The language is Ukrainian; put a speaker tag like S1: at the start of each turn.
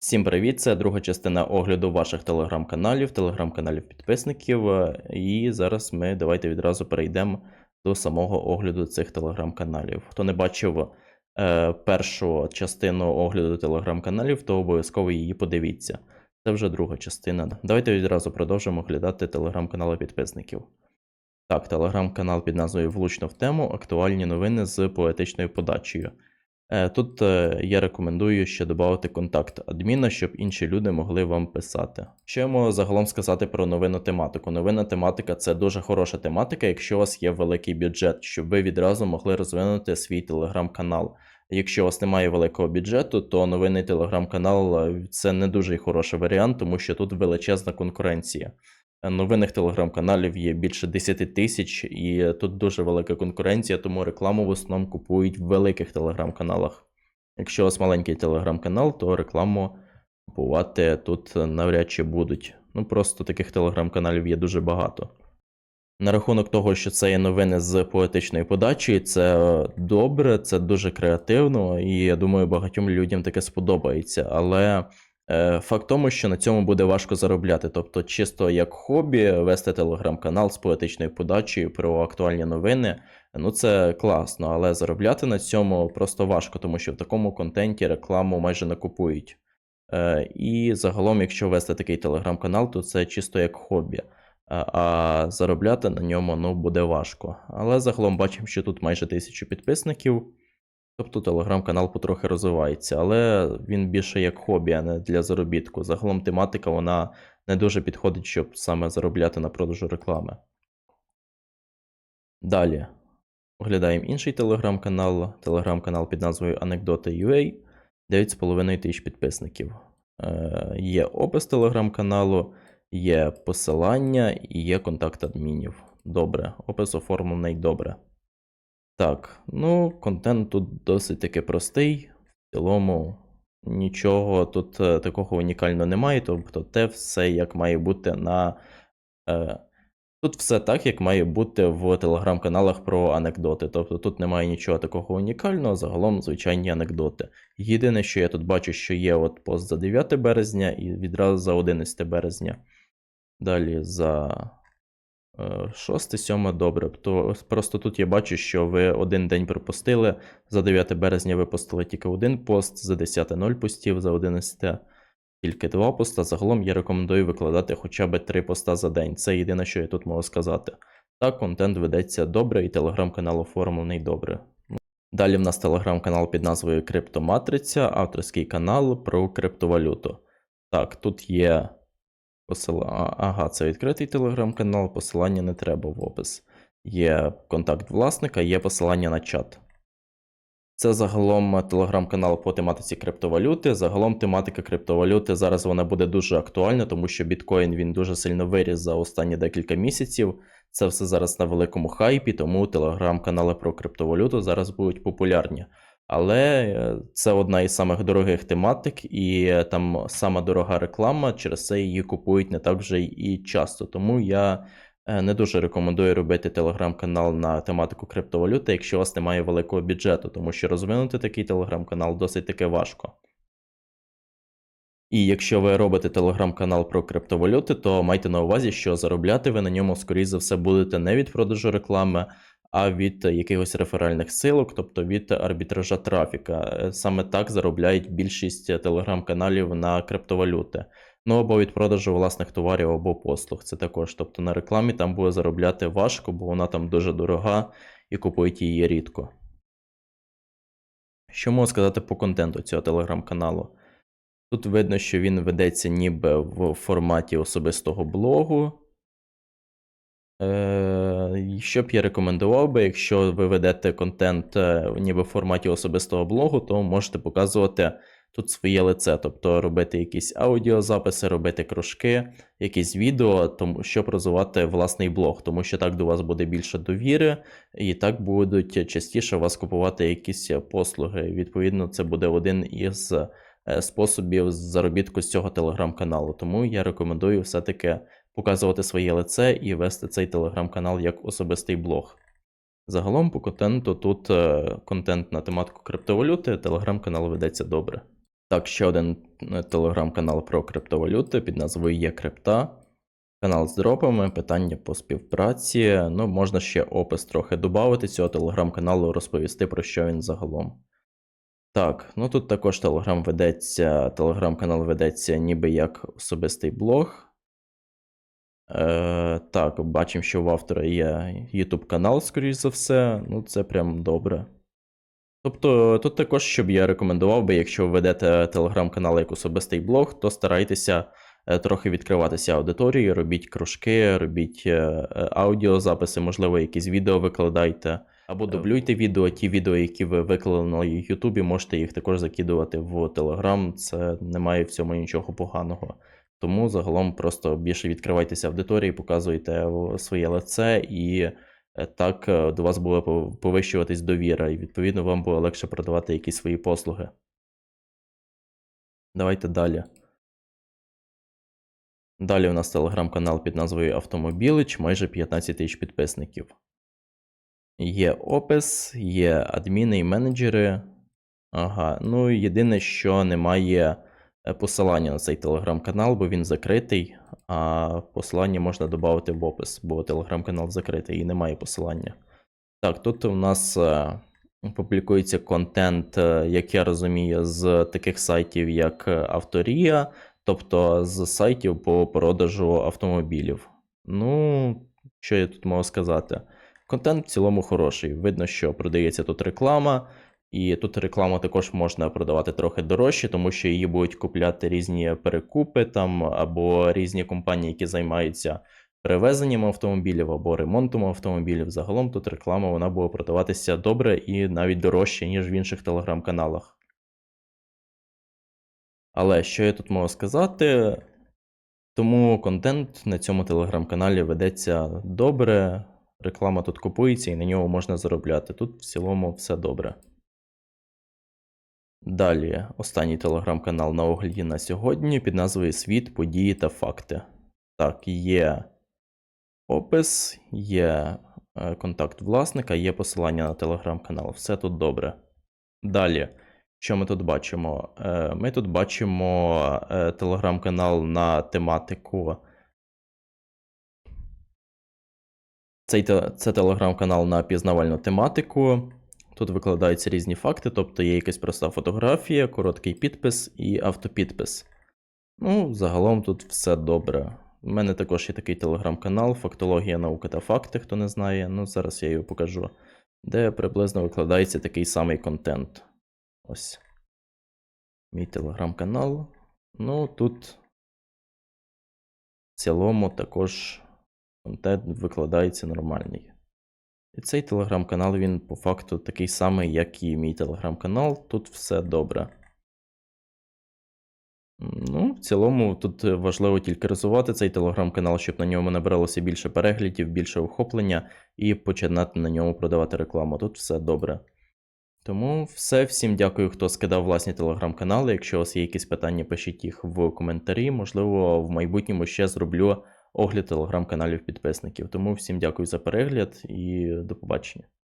S1: Всім привіт! Це друга частина огляду ваших телеграм-каналів, телеграм-каналів підписників. Е, І зараз ми давайте відразу перейдемо до самого огляду цих телеграм-каналів. Хто не бачив е, першу частину огляду телеграм-каналів, то обов'язково її подивіться. Це вже друга частина. Давайте відразу продовжимо оглядати телеграм-канали підписників. Так, телеграм-канал під назвою Влучно в тему актуальні новини з поетичною подачею. Е, Тут е, я рекомендую ще додати контакт адміна, щоб інші люди могли вам писати. Що я можу загалом сказати про новинну тематику? Новинна тематика це дуже хороша тематика, якщо у вас є великий бюджет, щоб ви відразу могли розвинути свій телеграм-канал. Якщо у вас немає великого бюджету, то новинний телеграм-канал е, це не дуже хороший варіант, тому що тут величезна конкуренція. Е, Новинних телеграм-каналів є більше 10 тисяч, і тут дуже велика конкуренція, тому рекламу в основному купують в великих телеграм-каналах. Якщо у вас маленький телеграм-канал, то рекламу купувати тут навряд чи будуть. Ну просто таких телеграм-каналів є дуже багато. На рахунок того, що це є новини з поетичної подачі, це добре, це дуже креативно, і я думаю, багатьом людям таке сподобається. Але Факт тому, що на цьому буде важко заробляти. Тобто, чисто як хобі, вести телеграм-канал з поетичною подачею про актуальні новини. Ну це класно, але заробляти на цьому просто важко, тому що в такому контенті рекламу майже не купують. Е, І загалом, якщо вести такий телеграм-канал, то це чисто як хобі. А, а заробляти на ньому ну, буде важко. Але загалом бачимо, що тут майже тисячу підписників. Тобто телеграм-канал потрохи розвивається, але він більше як хобі, а не для заробітку. Загалом тематика вона не дуже підходить, щоб саме заробляти на продажу реклами. Далі оглядаємо інший телеграм-канал, телеграм-канал під назвою Anecdote.ua, 9,5 тисяч підписників. Е, Є опис телеграм-каналу, є посилання і є контакт адмінів. Добре, опис оформлений добре. Так, ну, контент тут досить таки простий. В цілому нічого тут е, такого унікального немає. Тобто, те все як має бути на. Е, тут все так, як має бути в телеграм-каналах про анекдоти. Тобто тут немає нічого такого унікального, загалом звичайні анекдоти. Єдине, що я тут бачу, що є от пост за 9 березня і відразу за 11 березня. Далі за 6, 7, добре. То просто тут я бачу, що ви один день пропустили. За 9 березня випустили тільки один пост, за 10 0 постів, за 11 тільки два поста. Загалом я рекомендую викладати хоча б 3 поста за день. Це єдине, що я тут можу сказати. Так, контент ведеться добре, і телеграм-канал оформлений добре. Далі в нас телеграм-канал під назвою Криптоматриця, авторський канал про криптовалюту. Так, тут є Посила... Ага, це відкритий телеграм-канал, посилання не треба в опис. Є контакт власника, є посилання на чат. Це загалом телеграм-канал по тематиці криптовалюти. Загалом тематика криптовалюти зараз вона буде дуже актуальна, тому що біткоін він дуже сильно виріс за останні декілька місяців. Це все зараз на великому хайпі, тому телеграм-канали про криптовалюту зараз будуть популярні. Але е, це одна із самих дорогих тематик, і е, там сама дорога реклама, через це її купують не так вже і часто. Тому я е, не дуже рекомендую робити телеграм-канал на тематику криптовалюти, якщо у вас немає великого бюджету, тому що розвинути такий телеграм-канал досить таки важко. І якщо ви робите телеграм-канал про криптовалюти, то майте на увазі, що заробляти ви на ньому, скоріше за все, будете не від продажу реклами, а від якихось реферальних силок, тобто від арбітража трафіка. Е, Саме так заробляють більшість телеграм-каналів на криптовалюти. Ну або від продажу власних товарів або послуг. Це також. Тобто на рекламі там буде заробляти важко, бо вона там дуже дорога і купують її рідко. Що можу сказати по контенту цього телеграм-каналу? Тут видно, що він ведеться ніби в форматі особистого блогу. Що б я рекомендував би, якщо ви ведете контент е, ніби в форматі особистого блогу, то можете показувати тут своє лице, тобто робити якісь аудіозаписи, робити кружки, якісь відео, тому щоб розвивати власний блог, тому що так до вас буде більше довіри, і так будуть частіше вас купувати якісь послуги. Відповідно, це буде один із е, способів заробітку з цього телеграм-каналу. Тому я рекомендую все-таки показувати своє лице і вести цей телеграм-канал як особистий блог. Загалом по контенту тут е, контент на тематику криптовалюти, телеграм-канал ведеться добре. Так, ще один е, телеграм-канал про криптовалюти під назвою Є Крипта. Канал з дропами, питання по співпраці. Ну, можна ще опис трохи додати цього телеграм-каналу, розповісти про що він загалом. Так, ну тут також телеграм ведеться, телеграм-канал ведеться ніби як особистий блог. Е, так, бачимо, що в автора є YouTube канал, скоріш за все. Ну, це прям добре. Тобто, тут також, щоб я рекомендував би, якщо ви ведете телеграм-канал як особистий блог, то старайтеся е, трохи відкриватися аудиторії, робіть кружки, робіть е, аудіозаписи, можливо, якісь відео викладайте. Або дублюйте відео, ті відео, які ви виклали на Ютубі, можете їх також закидувати в Телеграм. Це немає в цьому нічого поганого. Тому загалом просто більше відкривайтеся аудиторії, показуйте своє лице, і е, так е, до вас буде повищуватись довіра, і відповідно вам буде легше продавати якісь свої послуги. Давайте далі. Далі у нас телеграм-канал під назвою Автомобілич, майже 15 тисяч підписників. Є опис, є адміни і менеджери. Ага, ну єдине, що немає е, посилання на цей телеграм-канал, бо він закритий, а посилання можна додати в опис, бо телеграм-канал закритий і немає посилання. Так, тут у нас е, публікується контент, е, як я розумію, з таких сайтів, як е, Авторія, тобто з сайтів по продажу автомобілів. Ну, що я тут можу сказати? Контент в цілому хороший. Видно, що продається тут реклама, і тут рекламу також можна продавати трохи дорожче, тому що її будуть купляти різні перекупи там або різні компанії, які займаються перевезенням автомобілів або ремонтом автомобілів. Загалом тут реклама вона буде продаватися добре і навіть дорожче, ніж в інших телеграм-каналах. Але що я тут можу сказати? Тому контент на цьому телеграм-каналі ведеться добре, реклама тут купується і на нього можна заробляти. Тут в цілому все добре. Далі, останній телеграм-канал на огляді на сьогодні під назвою Світ, події та факти. Так, є опис, є е, контакт власника, є посилання на телеграм-канал. Все тут добре. Далі, що ми тут бачимо? Е, Ми тут бачимо е, телеграм-канал на тематику. Цей це телеграм-канал на пізнавальну тематику. Тут викладаються різні факти, тобто є якась проста фотографія, короткий підпис і автопідпис. Ну, загалом тут все добре. У мене також є такий телеграм-канал Фактологія, наука та факти, хто не знає. Ну, зараз я його покажу, де приблизно викладається такий самий контент. Ось. Мій телеграм-канал. Ну, тут в цілому також контент викладається нормальний. І цей телеграм-канал, він по факту такий самий, як і мій телеграм-канал. Тут все добре. Ну, в цілому, тут важливо тільки розвивати цей телеграм-канал, щоб на ньому набиралося більше переглядів, більше охоплення і починати на ньому продавати рекламу. Тут все добре. Тому все, всім дякую, хто скидав власні телеграм-канали. Якщо у вас є якісь питання, пишіть їх в коментарі. Можливо, в майбутньому ще зроблю огляд телеграм-каналів підписників. Тому всім дякую за перегляд і до побачення.